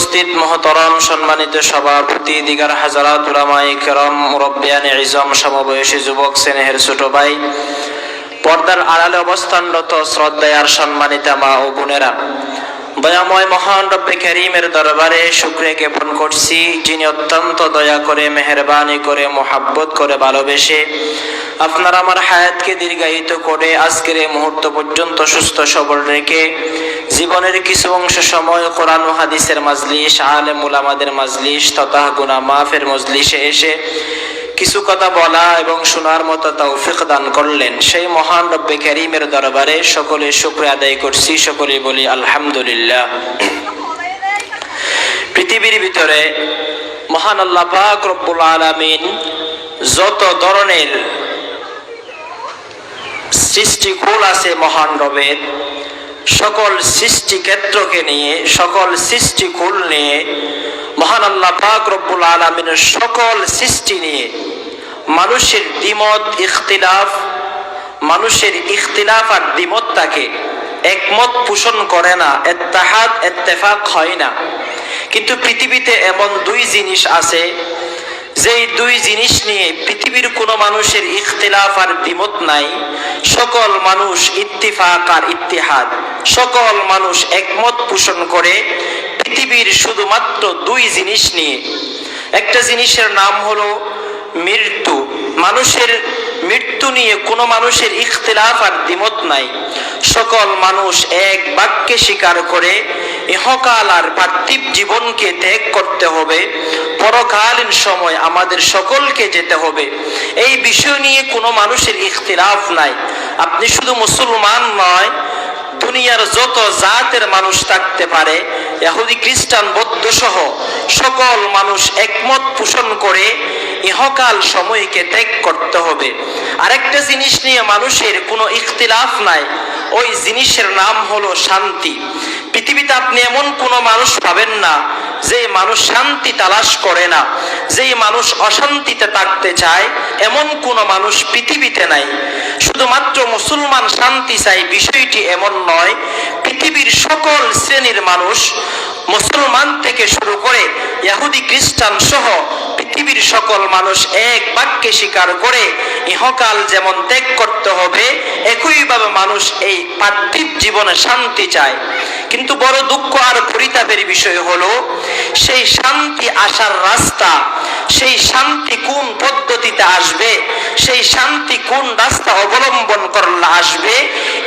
উপস্থিত মহতরম সম্মানিত সভাপতি, দিগার হাজারা তুরামাই কেরম, মুরব্বিয়ান ইজম সমবয়সী যুবক স্নেহের ছোট ভাই, পর্দার আড়ালে অবস্থানরত শ্রদ্ধায়ার সম্মানিতা মা ও বোনেরা। দয়াময় মহান রব্বে করিমের দরবারে শুক্রিয়া জ্ঞাপন করছি, যিনি অত্যন্ত দয়া করে, মেহরবানি করে, মোহাব্বত করে ভালোবেসে আপনার আমার হায়াতকে দীর্ঘায়িত করে আজকের এই মুহূর্ত পর্যন্ত সুস্থ সবল রেখে জীবনের কিছু অংশ সময় কোরআন হাদিসের মাজলিস আলেম উলামাদের মাজলিস তথা গুনা মাফের মজলিসে এসে কিছু কথা বলা এবং শোনার মতো তৌফিক দান করলেন। সেই মহান রব্বে করিমের দরবারে সকলে শুক্র আদায় করছি, সকলে বলি আলহামদুলিল্লাহ। পৃথিবীর ভিতরে মহান আল্লাহ পাক রব্বুল আলামিন যত ধরনের সৃষ্টিকুল আছে মহান রবের, সকল সৃষ্টি ক্ষেত্রকে নিয়ে, সকল সৃষ্টিকুল নিয়ে, মহান আল্লাহ পাক রব্বুল আলমিনের সকল সৃষ্টি নিয়ে মানুষের দ্বিমত, ইখতিলাফ, মানুষের ইখতিলাফ আর দ্বিমতটাকে একমত পোষণ করে না, এত্তাহাদ, এত্তেফাক হয় না। কিন্তু পৃথিবীতে এমন দুই জিনিস আছে, যেই দুই জিনিস নিয়ে পৃথিবীর কোনো মানুষের ইখতিলাফ আর দ্বিমত নাই। সকল মানুষ ইত্তিফাক আর ইত্তিহাদ। সকল মানুষ একমত পোষণ করে পৃথিবীর শুধুমাত্র দুই জিনিস নিয়ে। একটা জিনিসের নাম হলো মৃত্যু। মানুষের মৃত্যু নিয়ে কোনো মানুষের ইখতিলাফ আর দ্বিমত নাই। সকল মানুষ এক বাক্যে স্বীকার করে, ইহকাল আর পার্থিব জীবনকে ত্যাগ করতে হবে। পরকালীন সময় আমাদের সকলকে যেতে হবে। এই বিষয় নিয়ে কোনো মানুষের ইখতিলাফ নাই। আপনি শুধু মুসলমান নয়, দুনিয়ার যত জাতের মানুষ থাকতে পারে এহুদি খ্রিস্টান বৌদ্ধ সহ সকল মানুষ একমত পোষণ করে ইহকাল সময়কে ত্যাগ করতে হবে। আরেকটা জিনিস নিয়ে মানুষের কোনো ইখতিলাফ নাই, ওই জিনিসের নাম হলো শান্তি। পৃথিবীতে আপনি এমন কোনো মানুষ পাবেন না, যে মানুষ শান্তি তালাশ করে না, যে মানুষ অশান্তিতে থাকতে চায়, এমন কোনো মানুষ পৃথিবীতে নাই। শুধুমাত্র মুসলমান শান্তি চাই বিষয়টি এমন নয়, পৃথিবীর সকল শ্রেণির মানুষ মুসলমান থেকে শুরু করে ইয়াহুদি খ্রিস্টান সহ পৃথিবীর সকল মানুষ এক বাক্যে স্বীকার করে, ইহকাল যেমন ত্যাগ করতে হবে, একইভাবে মানুষ এই পার্থিব জীবনে শান্তি চায়। কিন্তু বড় দুঃখ আর পরিতাপের বিষয় হলো, সেই শান্তি আসার রাস্তা, সেই শান্তি কোন পদ্ধতিতে আসবে, সেই শান্তি কোন রাস্তা অবলম্বন করলে আসবে,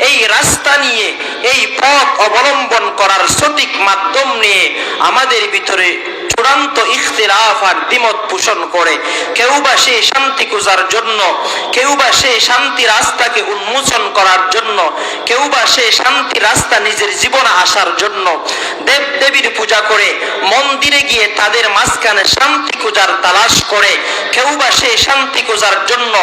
এই রাস্তা নিয়ে, এই পথ অবলম্বন করার সঠিক মাধ্যম নিয়ে আমাদের ভিতরে চূড়ান্ত ইখতিলাফ আর দ্বিমত পোষণ করে। কেউ বা সেই শান্তি খোঁজার জন্য, কেউ বা সেই শান্তি রাস্তাকে উন্মোচন করার জন্য, কেউ বা সেই শান্তি রাস্তা নিজের জীবনে আসার জন্য। দেব দেবীর পূজা করে, মন্দিরে গিয়ে তাদের মাঝখানে শান্তি খোঁজার তালাশ করে, কেউ বা সেই শান্তি খোঁজার জন্য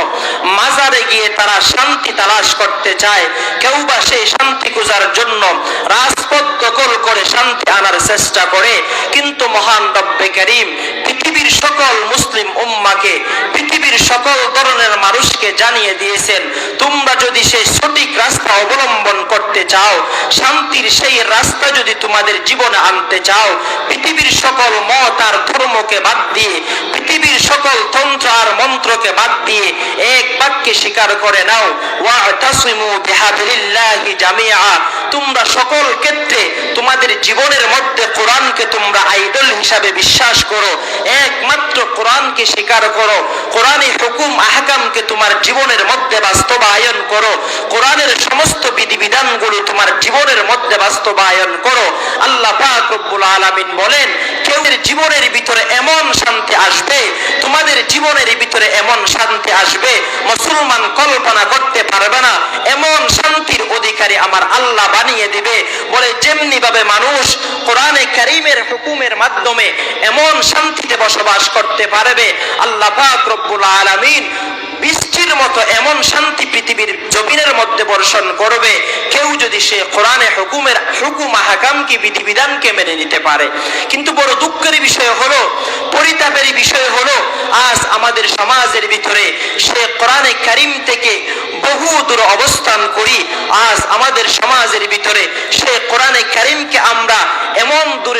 মাজারে গিয়ে তারা শান্তি তালাশ করতে চায়, কেউ বা সেই শান্তি খোঁজার জন্য রাজপথ দখল করে শান্তি আনার চেষ্টা করে। কিন্তু মহান রব্বে করিম, পৃথিবীর সকল মুসলিম উম্মাকে, পৃথিবীর সকল ধরনের মানুষকে জানিয়ে দিয়েছেন, তোমরা যদি সেই সঠিক রাস্তা অবলম্বন করতে চাও, শান্তির সেই রাস্তা যদি তোমাদের জীবনে আনতে চাও, পৃথিবীর সকল মত আর ধর্মকে বাদ দিয়ে, পৃথিবীর সকল তন্ত্র মন্ত্রকে বাদ দিয়ে এক বাক্যে স্বীকার করে নাও তোমরা সকল ক্ষেত্রে তোমাদের জীবনের মধ্যে কোরআনকে তোমরা আইডল হিসাবে বিশ্বাস করো, একমাত্র কোরআনকে স্বীকার করো, কোরআনে হুকুম, আহকামকে তোমার জীবনের মধ্যে বাস্তবায়ন করো, কোরআনের সমস্ত বিধিবিধানগুলো তোমার জীবনের মধ্যে বাস্তবায়ন করো। আল্লাহ পাক আলামিন বলেন কেউ জীবনের ভিতরে এমন শান্তি আসবে, তোমাদের জীবনের ভিতরে এমন শান্তি আসবে, মুসলমান কল্পনা করতে পারবে না। এমন শান্তির অধিকারী আমার আল্লাহ বানিয়ে দিবে। বলে যেমনি ভাবে মানুষ কোরআনে কারিমের হুকুমের মাধ্যমে এমন শান্তিতে বসবাস করতে পারবে, আল্লাহ পাক রব্বুল আলামিন বৃষ্টির মতো এমন শান্তি পৃথিবীর জমিনের মধ্যে বর্ষণ করবে, কেউ যদি সে কোরআনে হুকুমের হুকুম হাকামকে বিধিবিধানকে মেনে নিতে পারে? কিন্তু বড় দুঃখের বিষয় হলো, পরিতাপের বিষয় হলো, আজ আমাদের সমাজের ভিতরে সে কোরআনে কারিম থেকে বহু দূর অবস্থান করি, আজ আমাদের সমাজের ভিতরে সে কোরআনে কারিমকে আমরা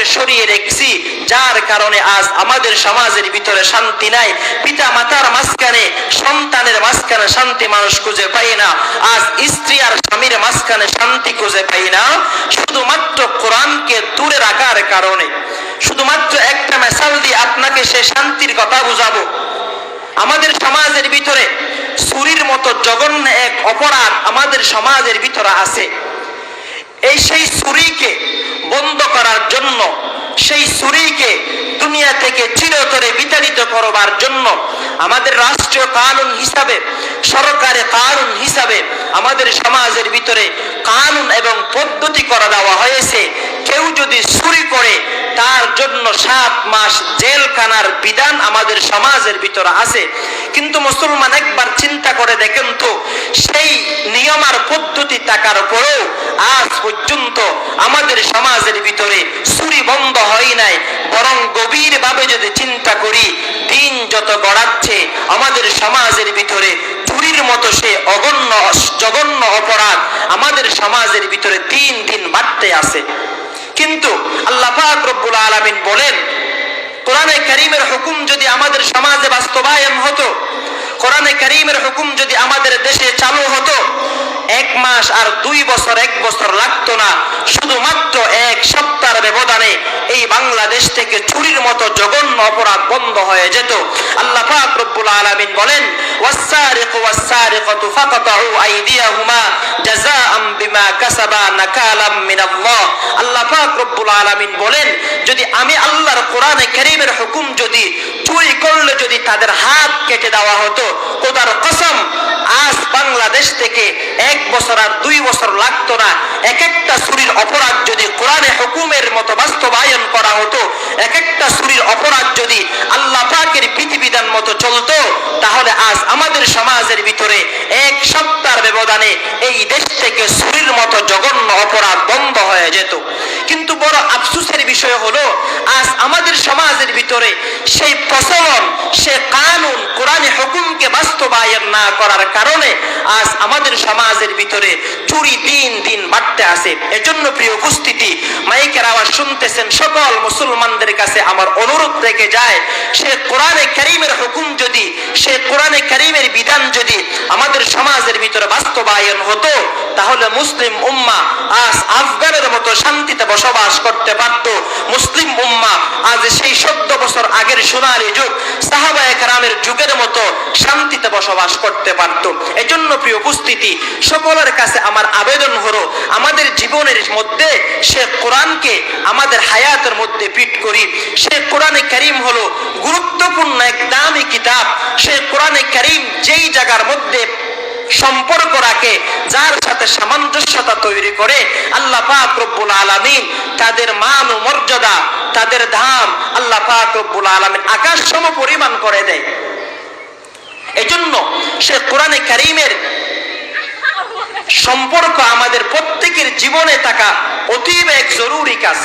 দূরে সরিয়ে রেখেছি, যার কারণে আজ আমাদের সমাজের ভিতরে শান্তি নাই। পিতা মাতার মাঝখানে, সন্তানের মাঝখানে শান্তি মানুষ খুঁজে পাই না। আজ স্ত্রী আর স্বামীর মাঝখানে শান্তি খুঁজে পাই না। শুধুমাত্র কোরআনকে দূরে রাখার কারণে। শুধুমাত্র একটা মেসাল দিয়ে আপনাকে সে শান্তির কথা বুঝাবো। আমাদের সমাজের ভিতরে চুরির মতো জঘন্য এক অপরাধ আমাদের সমাজের ভিতরে আছে। এই সেই চুরিকে বন্ধ জন্য, সেই সুরিকে দুনিয়া থেকে চিরতরে বিতাড়িত করবার জন্য আমাদের রাষ্ট্রীয় কানুন হিসাবে, সরকারের কানুন হিসাবে আমাদের সমাজের ভিতরে কানুন এবং পদ্ধতি করা দেওয়া হয়েছে। কেউ যদি চুরি করে, তার জন্য সাত মাস জেলখানার বিধান আমাদের সমাজের ভিতরে আছে। কিন্তু মুসলমান একবার চিন্তা করে দেখেন তো, সেই নিয়ম আর পদ্ধতি থাকার পরেও আজ পর্যন্ত আমাদের সমাজের ভিতরে চুরি বন্ধ হয় নাই। বরং গভীর ভাবে যদি চিন্তা করি, দিন যত গড়াচ্ছে, আমাদের সমাজের ভিতরে চুরির মতো সে অগণ্য, জঘন্য অপরাধ আমাদের সমাজের ভিতরে দিন দিন বাড়তে আছে। কিন্তু আল্লাহ রব্বুল আলামিন বলেন, কোরআনে করিমের হুকুম যদি আমাদের সমাজে বাস্তবায়ন হতো, কোরআনে করিমের হুকুম যদি আমাদের দেশে চালু হতো এক মাস আর দুই বছর, এক বছর লাগতো না। শুধুমাত্র এক সপ্তাহের ব্যবধানে এই বাংলাদেশ থেকে চুরির মতো জঘন্য অপরাধ বন্ধ হয়ে যেত। আল্লাহ পাক রব্বুল আলামিন বলেন আল্লাহ পাক রব্বুল আলামিন বলেন, যদি আমি আল্লাহর কোরআনে কারীমের হুকুম যদি চুরি করলে যদি তাদের হাত কেটে দেওয়া হতো, খোদার কসম, আজ বাংলাদেশ থেকে এক বছর আর দুই বছর লাগতো না। এক একটা চুরির অপরাধ যদি কোরআনে হুকুমের মতো বাস্তবায়ন করা হতো এক একটা চুরির অপরাধ যদি আল্লাহ পাকের বিধিবিধান মতো চলতো, তাহলে আজ আমাদের সমাজের ভিতরে এক সপ্তাহের ব্যবধানে এই দেশ থেকে চুরির মতো জঘন্য অপরাধ বন্ধ হয়ে যেত। কিন্তু বড় আফসুসের বিষয় হলো, আজ আমাদের সমাজের ভিতরে সেই প্রচলন সে কানুন, কোরআনে হুকুমকে বাস্তবায়ন না করার কারণে আজ আমাদের সমাজের ভিতরে চুরি দিন দিন বাড়তে আসে এজন্য প্রিয় উপস্থিতি, মাইকের আওয়াজ শুনতেছেন সকল মুসলমানদের কাছে আমার অনুরোধ রেখে যায়, সে কোরআনে করিমের হুকুম যদি, সে কোরআনে করিমের বিধান যদি আমাদের সমাজের ভিতরে বাস্তবায়ন হতো, তাহলে মুসলিম উম্মা আজ আফগানের মতো শান্তিতে বসবাস করতে পারত। মুসলিম উম্মা আজ সেই চোদ্দ বছর আগের সোনালী যুগ সাহাবা একরামের যুগের মতো শান্তিতে বসবাস করতে পারত। এজন্য প্রিয় উপস্থিতি, সকলের কাছে আমার আবেদন হলো, আমাদের জীবনের মধ্যে সে কোরআনকে আমাদের হায়াতের মধ্যে পিট করি। সে কোরআনে করিম হলো গুরুত্বপূর্ণ এক দামি কিতাব। সে কোরআনে করিম যেই জায়গার মধ্যে সম্পর্ক রাখে, যার সাথে সামঞ্জস্যতা তৈরি করে আল্লাহ পাক রব্বুল আলামিন তাদের মান ও মর্যাদা, তাদের ধাম আল্লাহ পাক রব্বুল আলামিন আকাশ সম পরিমাণ করে দেয়। এজন্য সে কোরআনে কারিমের সম্পর্ক আমাদের প্রত্যেকের জীবনে থাকা অতীব এক জরুরি কাজ।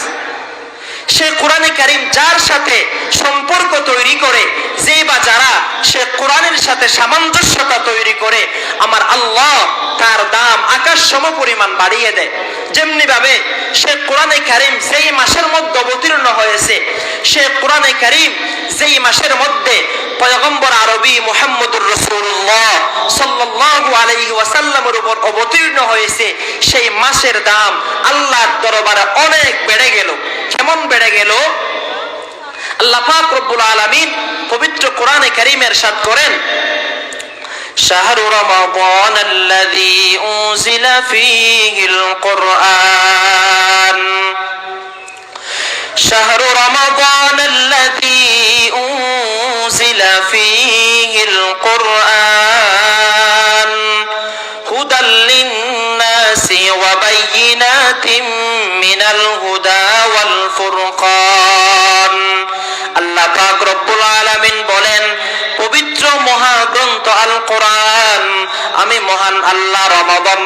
সে কোরআনে কারিম যার সাথে সম্পর্ক তৈরি করে, যে বা যারা সে কোরআনের সাথে সামঞ্জস্যতা তৈরি করে, আমার আল্লাহ তার দাম আকাশ সম পরিমাণ বাড়িয়ে দেয়। যেমনি ভাবে সে কোরআনে কারিম যেই মাসের মধ্যে অবতীর্ণ হয়েছে, সে কোরআনে কারিম যেই মাসের মধ্যে পয়গম্বর আরবি মুহাম্মদুর রসুল্লাহ সাল্লাল্লাহু আলাইহি ওয়াসাল্লামের উপর অবতীর্ণ হয়েছে, সেই মাসের দাম আল্লাহর দরবারে অনেক বেড়ে গেল। কেমন বেড়ে গেল আল্লাহ পাক রব্বুল আলামিন পবিত্র কোরআনে কারীমের সাথ করেন شهر رمضان الذي أنزل فيه القرآن شهر رمضان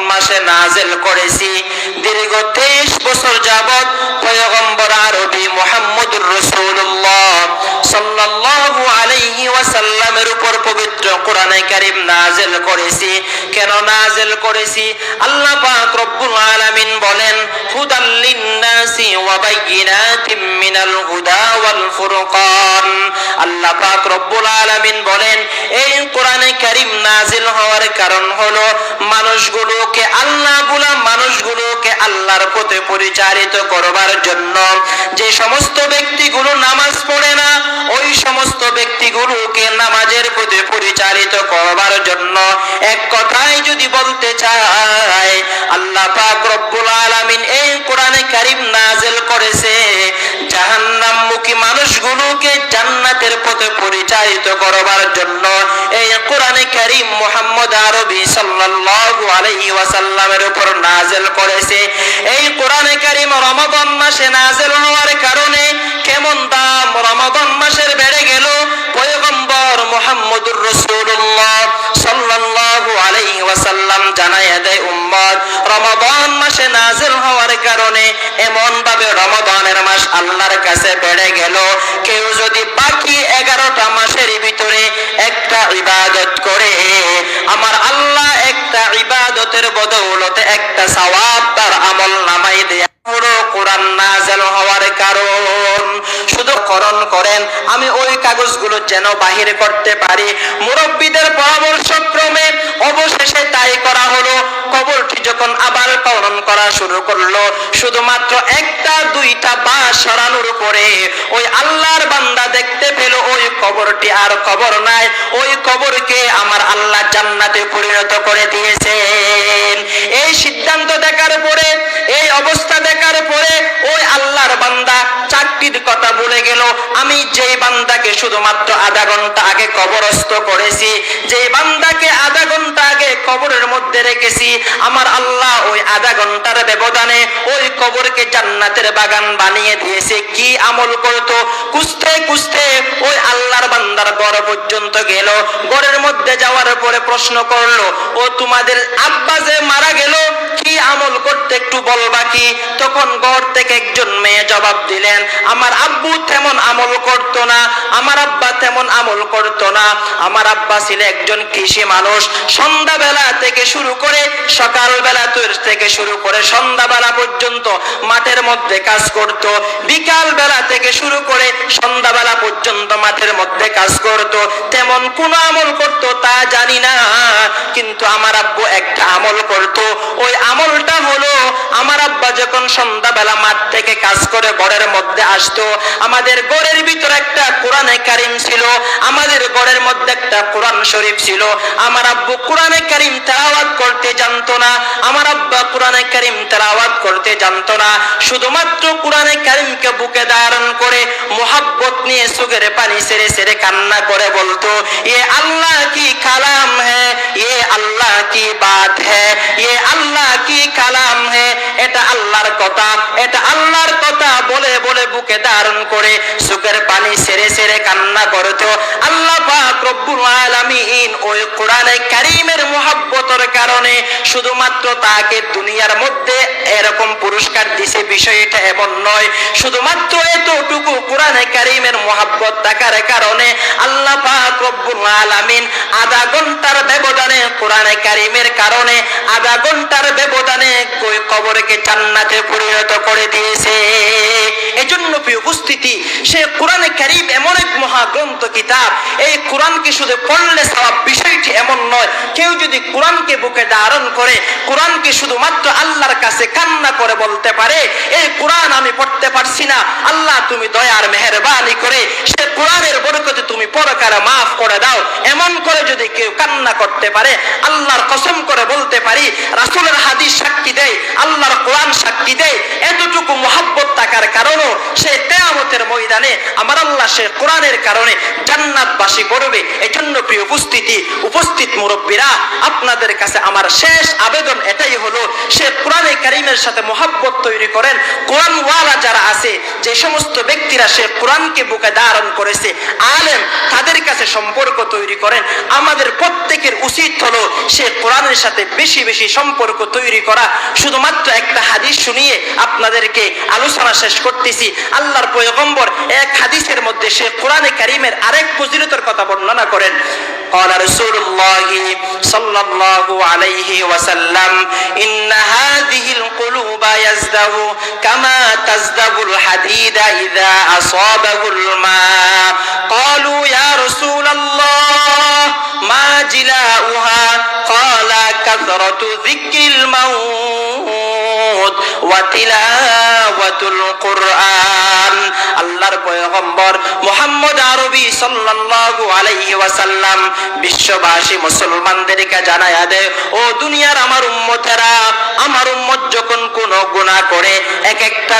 মাসে নাজেল করেছি। দীর্ঘ কোরআনে কারিম নাজেল করেছি। কেন নাজেল করেছি? আল্লাহ পাক রব্বুল আলামিন বলেন, হুদাল লিন্নাসি ওয়া বাইয়িনাতিম মিনাল হুদা ওয়াল ফুরকান। আল্লাহ পাক রব্বুল আলামিন বলেন, এই কোরআনে কারিম নাজিল হওয়ার কারণ হলো মানুষগুলোকে আল্লাহগুলা মানুষগুলোকে আল্লাহর পথে পরিচালিত করবার জন্য। যে সমস্ত ব্যক্তিগুলো নামাজ পড়ে না, ওই সমস্ত ব্যক্তিগুলোকে নামাজের পথে পরিচালিত করবার জন্য এক কথায় যদি বলতে চায়, আল্লাহ পাক রব্বুল আলামিন এই কোরআনে কারিম নাজিল করেছে, জাহান্নামমুখী মানুষগুলোকে জান্নাতের পথে পরিচালিত করবার জন্য এই কোরআনে কারিম মুহাম্মদ আরবি সাল্লাল্লাহু আলাইহি ওয়াসাল্লামের উপর নাজিল করেছে। এই কোরআনে কারিম রমাদান মাসে নাজিল হওয়ার কারণে কেমন দাম রমাদান মাসের বেড়ে গেল পয়গম্বর মুহাম্মদুর রাসূলুল্লাহ সাল্লাল্লাহু আলাইহি ওয়াসাল্লাম জানায়া দেয়, উম্মত, রমাদান মাসে নাজিল হওয়ার কারণে এমন ভাবে রমাদানের মাস আল্লাহর কাছে বেড়ে গেল। কেউ যদি বাকি এগারোটা মাসের ভিতরে একটা ইবাদত করে, আমার আল্লাহ একটা ইবাদতের বদৌলতে একটা সওয়াব তার আমল নামাই দেয়া পুরো কোরআন নাজেল হওয়ার কারণ। শুধু করণ করেন, আমি ওই কাগজগুলো যেন বাহির করতে পারি। মুরব্বীদের পরামর্শ ক্রমে অবশেষে তাই করা হলো। কবরটি যখন আবার করণ করা শুরু করল, শুধুমাত্র একটা, দুইটা বাস সরানোর উপরে ওই আল্লাহর বান্দা দেখতে পেল, ওই কবরটি আর কবর নাই। ওই কবরকে আমার আল্লাহ জান্নাতে পরিণত করে দিয়েছেন। এই সিদ্ধান্ত দেখার পরে, এই অবস্থা পরে ওই আল্লাহর বান্দা চাকরির কথা বলে গেল। আমি যেই বান্দাকে শুধুমাত্র আধা ঘণ্টা আগে কবরস্থ করেছি, যেই বান্দাকে আধা ঘণ্টা আগে কবরের মধ্যে রেখেছি, আমার আল্লাহ ওই আধা ঘণ্টার ব্যবধানে ওই কবরকে জান্নাতের বাগান বানিয়ে দিয়েছে। কি আমল করতো? কুস্তে কুস্তে ওই আল্লাহর বান্দার ঘর পর্যন্ত গেল। ঘরের মধ্যে যাওয়ার পরে প্রশ্ন করল, ও তোমাদের আব্বা যে মারা গেল? কি আমল করতে একটু বলবা কি তখন ঘর থেকে একজন মেয়ে জবাব দিলেন, আমার আব্বু তেমন আমল করত না, আমার আব্বা তেমন আমল করত না। আমার আব্বা ছিল একজন কৃষি মানুষ। সন্ধ্যাবেলা থেকে শুরু করে সকালবেলা থেকে শুরু করে সন্ধ্যাবেলা পর্যন্ত মাঠের মধ্যে কাজ করত। বিকাল বেলা থেকে শুরু করে সন্ধ্যাবেলা পর্যন্ত মাঠের মধ্যে কাজ করত। তেমন কোন আমল করত তা জানি না, কিন্তু আমার আব্বু একটা আমল করত। আমার আব্বা যখন সন্ধ্যাবেলা মাঠ থেকে কাজ করে ঘরের মধ্যে আসতো, আমাদের ঘরের ভিতরে একটা কোরআনে কারিম ছিল, আমাদের ঘরের মধ্যে একটা কোরআন শরীফ ছিল। আমার আব্বু কোরআনে কারিম তেলাওয়াত করতে জানতো না, আমার আব্বা কোরআনে কারিম তেলাওয়াত করতে জানতো না। শুধুমাত্র কোরআনে কারিমকে বুকে ধারণ করে মোহাব্বত নিয়ে সুগের পানি সেরে সেরে কান্না করে বলতো, এ আল্লাহ কি কালাম হ্যাঁ এ আল্লাহ কি বাত হ্যাঁ এ আল্লাহ কি কালাম হ্যাঁ এটা আল্লাহর কথা, এটা আল্লাহর কথা বলে বলে বুকে ধারণ করে সুখের পানি সেরে সেরে কান্না করতো আল্লাহ পাক ওই কোরআনে কারণে শুধুমাত্র তাকে দুনিয়ার মধ্যে এরকম পুরস্কার দিছে বিষয়টা এমন নয়, শুধুমাত্র এতটুকু কোরআনে কারীমের মোহাব্বত থাকার কারণে আল্লাহ আলামিন আধা ঘণ্টার ব্যবধানে কোরআনে কারীমের কারণে আধা ঘণ্টার ব্যবধানে কবরকে জান্নাতে পরিণত করে দিয়েছে। এজন্য প্রিয় উপস্থিতি, সে কোরআনে কারীম এমন এক মহাগ্রন্থ কিতাব, এই কোরআনকে শুধু পড়লে সব বিষয়টি এমন নয়, কেউ যদি কোরআনকে বুকে ধারণ করে, কোরআনকে শুধুমাত্র আল্লাহর কাছে কান্না করে বলতে পারে, এই কোরআন আমি পড়তে পারছি না, আল্লাহ তুমি দয়ার মেহরবানি করে, সে কোরআনের বরকতে তুমি পরকারে মাফ করে দাও। এমন করে যদি কেউ কান্না করতে পারে, আল্লাহর কসম করে বলতে পারি, রাসুলের হাদিস আল্লাহর কোরআন সাক্ষী দেয়। এতটুকু মোহাব্বত থাকার কারণও সে তেয়ামতের ময়দানে আমার আল্লাহ সে কোরআনের কারণে জান্নাতবাসী করবে এজন্য প্রিয় উপস্থিতি, উপস্থিত মুরব্বীরা, আপনাদের কাছে আমার শেষ আবেদন এটাই হলো, সে কোরআনে কারিমের সাথে মোহাব্বত তৈরি করেন। কোরআনওয়ালা যারা আছে, যে সমস্ত ব্যক্তিরা সে কোরআনকে বুকে ধারণ করেছে, আলেম, তাদের কাছে সম্পর্ক তৈরি করেন। আমাদের প্রত্যেকের উচিত হলো সে কোরআনের সাথে বেশি বেশি সম্পর্ক তৈরি করা। শুধুমাত্র একটা হাদিস শুনিয়ে আপনাদেরকে আলোচনা শেষ করতেছি আল্লাহর পয়গম্বর এক হাদিসের মধ্যে সে কোরআনে কারিমের আরেক ফজিলতের কথা বর্ণনা করেন قال رسول الله صلى الله عليه وسلم إن هذه القلوب يزدو كما تزدو الحديد إذا أصابه الماء قالوا يا رسول الله ما جلاؤها قال كثرة ذكر الموت আল্লাহর পয়গম্বর বিশ্ববাসী মুসলমানদেরকে জানায়া দেয়, ও দুনিয়ার আমার উম্মতেরা, আমার উম্মত যখন করে এক একটা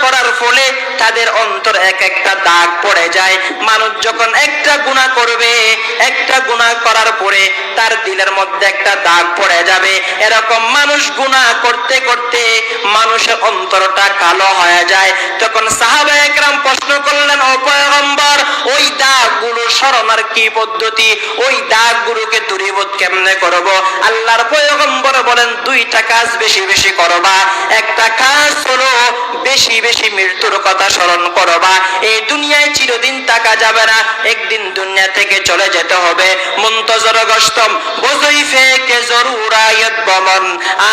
করার ফলে তাদের অন্তর এক একটা দাগ পড়ে যায়। মানুষ যখন একটা করবে, একটা করার পরে তার দিলের মধ্যে একটা দাগ পড়ে যাবে। এরকম মানুষ গুনাহ করতে করতে মানুষের অন্তরটা কালো হয়ে যায়। তখন সাহাবা একরাম প্রশ্ন করলেন, ও ওই দাগগুলো সরানোর কি পদ্ধতি? ওই দাগগুলোকে দূরীভূত কেমনে করব? আল্লাহর পয়গম্বর বলেন, দুইটা কাজ বেশি বেশি করবা। একটা কাজ হলো বেশি বেশি মৃত্যুর কথা স্মরণ করবা। এই দুনিয়ায় চিরদিন থাকা যাবে না, একদিন দুনিয়া থেকে চলে যেতে হবে। মুন্তজর গস্তম বজইফে কে জরুরায়ত বমন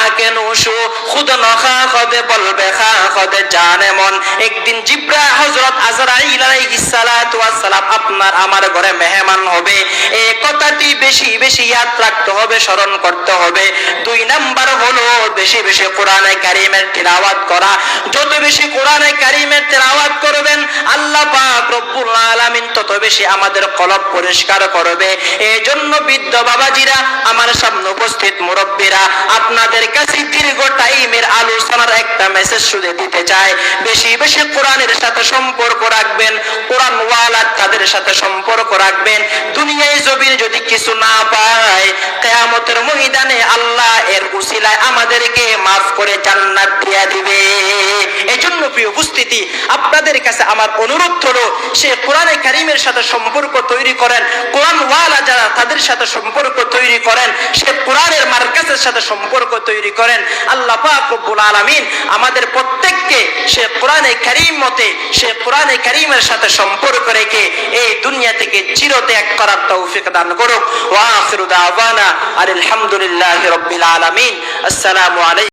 আকে নুশু খুদ নখা খদে বলবে খা, খদে জানে মন। একদিন জিব্রা হযরত আজরাইল আলাইহিস সালাতু ওয়াস সালাম আপনার, আমার ঘরে মেহমান হবে। এই কথাটি বেশি বেশি ইয়াদ রাখতে হবে, স্মরণ করতে হবে। দুই নাম্বার হলো, বেশি বেশি কোরআনে কারিমের তিলাওয়াত করা। যত বেশি কোরআনে কারিমের তেলাওয়াত করবেন, আল্লাহ পাক রব্বুল আলামিন তত বেশি আমাদের কলব পরিষ্কার করবে। এই জন্য বৃদ্ধ বাবাজিরা, আমার সামনে উপস্থিত মুরব্বীরা, আপনাদের কাছে দীর্ঘ টাইমের আলোচনার একটা মেসেজ শুধু দিতে চাই। বেশি বেশি কোরআনের সাথে সম্পর্ক রাখবেন কোরআন ওয়ালা তাদের সাথে সম্পর্ক রাখবেন। দুনিয়ায় জমিনে যদি কিছু না পায় কেয়ামতের মহিদানে আল্লাহ উসিলায় আমাদেরকে মাফ করে জান্নাত দিয়া দিবে। এই জন্য প্রিয় উপস্থিতি, আপনাদের কাছে আমার অনুরোধ হলো সে কোরআনে কারিমের সাথে সম্পর্ক তৈরি করেন কোরআন ওয়ালা যারা তাদের সাথে সম্পর্ক তৈরি করেন, সে কোরআনের মার্কাসের সাথে সম্পর্ক তৈরি করেন। আল্লাহ পাক রব্বুল আলামিন আমাদের প্রত্যেককে সে কোরআনে কারিম মতে, সে কোরআনে কারিমের সাথে সম্পর্ক রেখে এই দুনিয়া থেকে চিরত্যাগ করার তৌফিক দান করুক। ওয়া আখিরু দাওয়ানা আলহামদুলিল্লাহি রাব্বিল আলামিন। আসসালামু আলাইকুম।